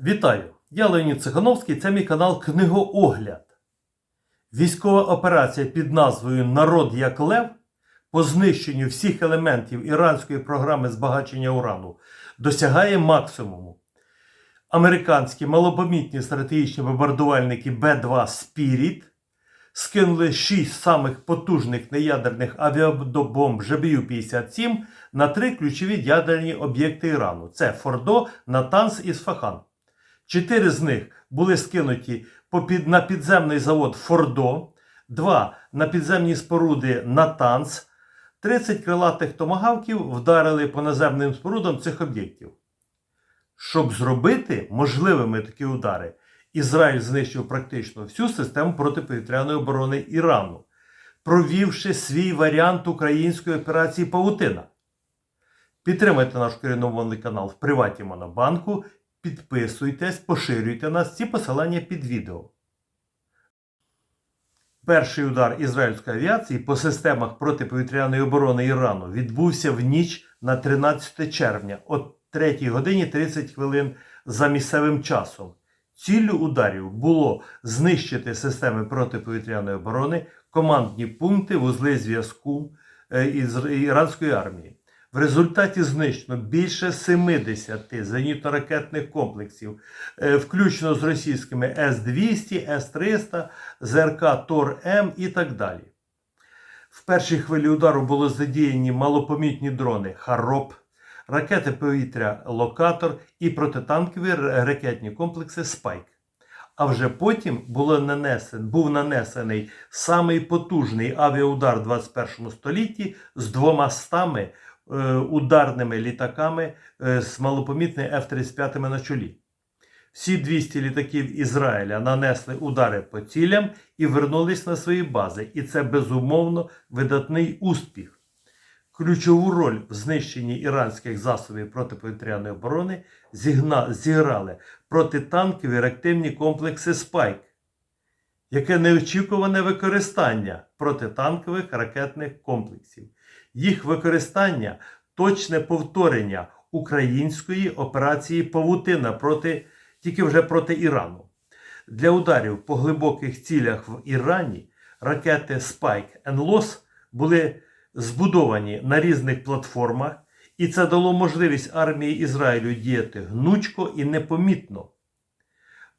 Вітаю! Я Леонід Цихановський, це мій канал Книгоогляд. Військова операція під назвою Народ як Лев по знищенню всіх елементів іранської програми збагачення урану досягає максимуму. Американські малопомітні стратегічні бомбардувальники Б-2 Spirit скинули 6 самих потужних неядерних авіабомб ЖБЮ-57 на три ключові ядерні об'єкти Ірану: це Фордо, Натанс і Сфахан. Чотири з них були скинуті на підземний завод Фордо, два на підземні споруди Натанс, 30 крилатих томагавків вдарили по наземним спорудам цих об'єктів. Щоб зробити можливими такі удари, Ізраїль знищив практично всю систему протиповітряної оборони Ірану, провівши свій варіант української операції Павутина. Підтримайте наш коріномовний канал в приваті Монобанку, підписуйтесь, поширюйте нас, ці посилання під відео. Перший удар ізраїльської авіації по системах протиповітряної оборони Ірану відбувся в ніч на 13 червня о 3 годині 30 хвилин за місцевим часом. Ціллю ударів було знищити системи протиповітряної оборони, командні пункти, вузли зв'язку е, іранської армії. В результаті знищено більше 70 зенітно-ракетних комплексів, е, включно з російськими С-200, С-300, ЗРК Тор-М і так далі. В першій хвилі удару було задіяні малопомітні дрони Хароп, ракети повітря Локатор і протитанкові ракетні комплекси Спайк. А вже потім було нанесен, був нанесений самий потужний авіаудар в 21 столітті з двома стами ударними літаками е, з малопомітними F-35 на чолі. Всі 200 літаків Ізраїля нанесли удари по цілям і вернулись на свої бази. І це безумовно видатний успіх. Ключову роль в знищенні іранських засобів протиповітряної оборони зіграли протитанкові реактивні комплекси Спайк, яке неочікуване використання протитанкових ракетних комплексів. Їх використання точне повторення української операції Павутина проти, тільки вже проти Ірану. Для ударів по глибоких цілях в Ірані ракети Spike Loss були збудовані на різних платформах, і це дало можливість армії Ізраїлю діяти гнучко і непомітно.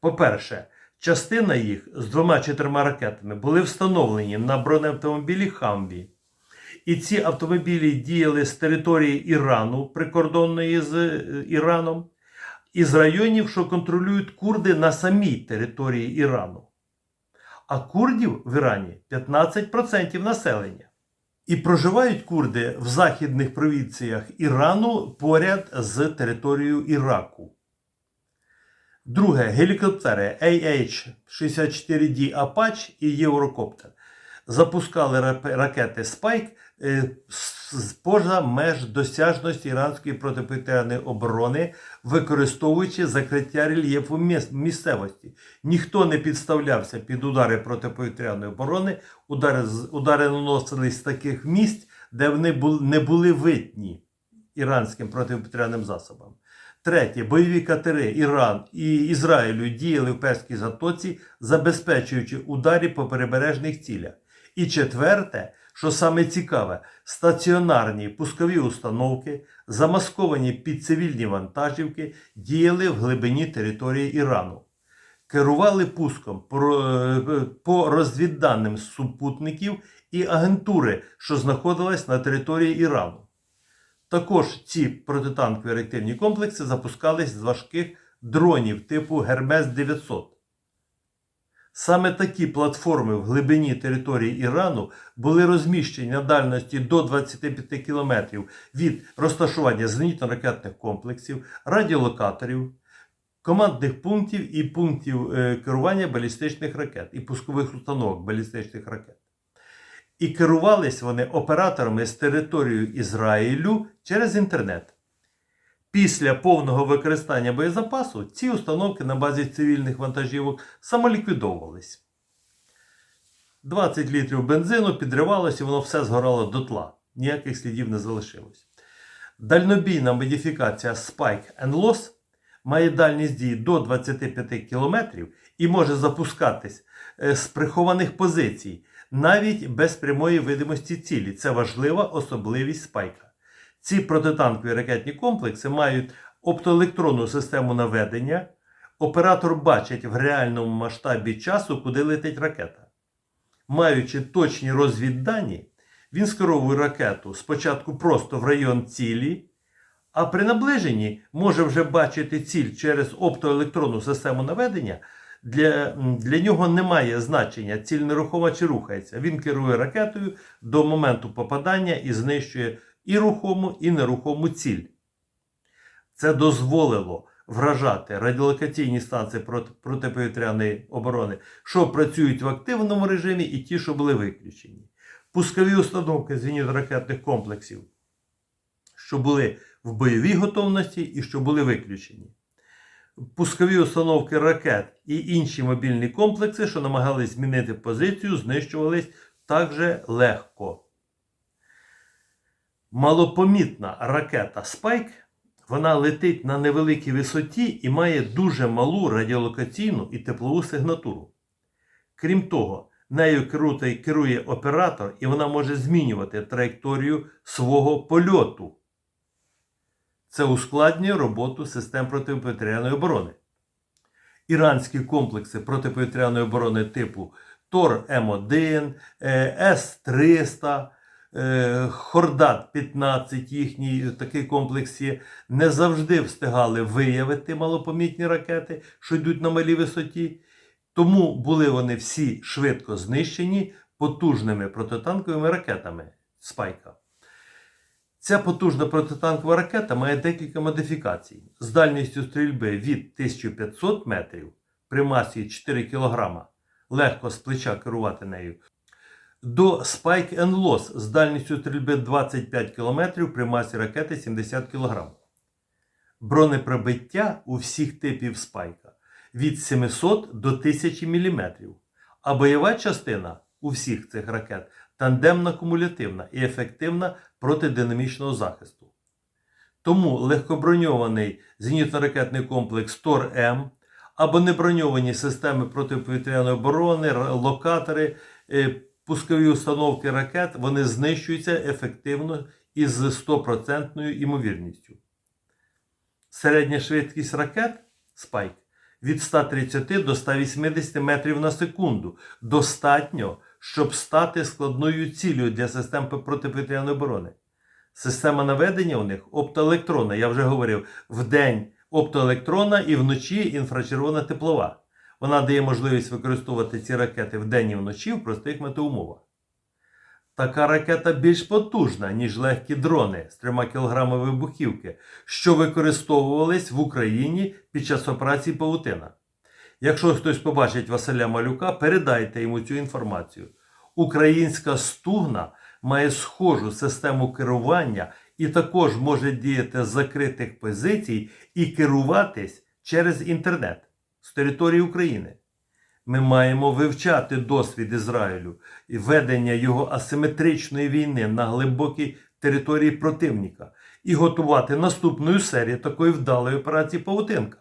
По-перше, частина їх з двома-чотирма ракетами були встановлені на бронеавтомобілі Хамві. І ці автомобілі діяли з території Ірану, прикордонної з е, Іраном, і з районів, що контролюють курди на самій території Ірану. А курдів в Ірані 15% населення. І проживають курди в західних провінціях Ірану поряд з територією Іраку. Друге, гелікоптери AH-64D Apache і Єврокоптер запускали ракети з поза меж досяжності іранської протиповітряної оборони, використовуючи закриття рельєфу місцевості. Ніхто не підставлявся під удари протиповітряної оборони. Удари, удари наносились з таких місць, де вони не були видні іранським протиповітряним засобам. Третє, бойові катери Іран і Ізраїлю діяли в Перській затоці, забезпечуючи ударі по перебережних цілях. І четверте, що саме цікаве, стаціонарні пускові установки, замасковані під цивільні вантажівки, діяли в глибині території Ірану. Керували пуском по, е, по розвідданим супутників і агентури, що знаходилась на території Ірану. Також ці протитанкові реактивні комплекси запускались з важких дронів типу Гермес 900. Саме такі платформи в глибині території Ірану були розміщені на дальності до 25 км від розташування зенітно-ракетних комплексів, радіолокаторів, командних пунктів і пунктів е, керування балістичних ракет і пускових установок балістичних ракет. І керувались вони операторами з території Ізраїлю через інтернет. Після повного використання боєзапасу ці установки на базі цивільних вантажівок самоліквідовувались. 20 літрів бензину підривалося воно все згорало дотла. Ніяких слідів не залишилось. Дальнобійна модифікація Spike and Loss має дальність дії до 25 км і може запускатись е, з прихованих позицій, навіть без прямої видимості цілі. Це важлива особливість спайка. Ці протитанкові ракетні комплекси мають оптоелектронну систему наведення. Оператор бачить в реальному масштабі часу, куди летить ракета. Маючи точні розвіддані, він скеровує ракету спочатку просто в район цілі, а при наближенні може вже бачити ціль через оптоелектронну систему наведення. Для, для нього немає значення, ціль нерухома чи рухається. Він керує ракетою до моменту попадання і знищує і рухому, і нерухому ціль. Це дозволило вражати радіолокаційні станції протиповітряної оборони, що працюють в активному режимі, і ті, що були виключені. Пускові установки зенітно-ракетних комплексів, що були в бойовій готовності і що були виключені. Пускові установки ракет і інші мобільні комплекси, що намагались змінити позицію, знищувались також легко. Малопомітна ракета Спайк вона летить на невеликій висоті і має дуже малу радіолокаційну і теплову сигнатуру. Крім того, нею керує, оператор, і вона може змінювати траєкторію свого польоту. Це ускладнює роботу систем протиповітряної оборони. Іранські комплекси протиповітряної оборони типу Тор М1, е, С-300, е, Хордат 15, їхній такий комплекс є, не завжди встигали виявити малопомітні ракети, що йдуть на малій висоті. Тому були вони всі швидко знищені потужними протитанковими ракетами Спайка. Ця потужна протитанкова ракета має декілька модифікацій з дальністю стрільби від 1500 метрів при масі 4 кг, легко з плеча керувати нею, до Spike and Loss з дальністю стрільби 25 км при масі ракети 70 кг. Бронепробиття у всіх типів спайка від 700 до 1000 мм, а бойова частина у всіх цих ракет тандемна кумулятивна і ефективна проти динамічного захисту. Тому легкоброньований зенітно-ракетний комплекс ТОР-М або неброньовані системи протиповітряної оборони, локатори, е, пускові установки ракет, вони знищуються ефективно і з 100% імовірністю. Середня швидкість ракет Spike від 130 до 180 метрів на секунду. Достатньо, щоб стати складною цілею для систем протиповітряної оборони. Система наведення у них оптоелектронна, я вже говорив, вдень оптоелектронна і вночі інфрачервона теплова. Вона дає можливість використовувати ці ракети вдень і вночі в простих метеумовах. Така ракета більш потужна, ніж легкі дрони з 3 кг вибухівки, що використовувались в Україні під час операції Павутина. Якщо хтось побачить Василя Малюка, передайте йому цю інформацію. Українська стугна має схожу систему керування і також може діяти з закритих позицій і керуватись через інтернет з території України. Ми маємо вивчати досвід Ізраїлю і ведення його асиметричної війни на глибокій території противника і готувати наступну серію такої вдалої операції Павутинка.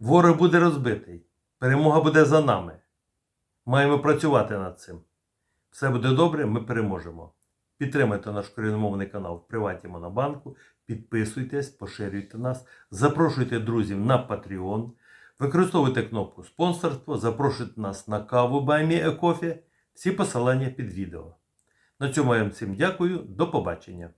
Ворог буде розбитий. Перемога буде за нами. Маємо працювати над цим. Все буде добре, ми переможемо. Підтримайте наш корінномовний канал в Приваті Монобанку, підписуйтесь, поширюйте нас, запрошуйте друзів на Patreon, використовуйте кнопку спонсорство, запрошуйте нас на каву Баймі Екофі. Всі посилання під відео. На цьому я вам всім дякую. До побачення.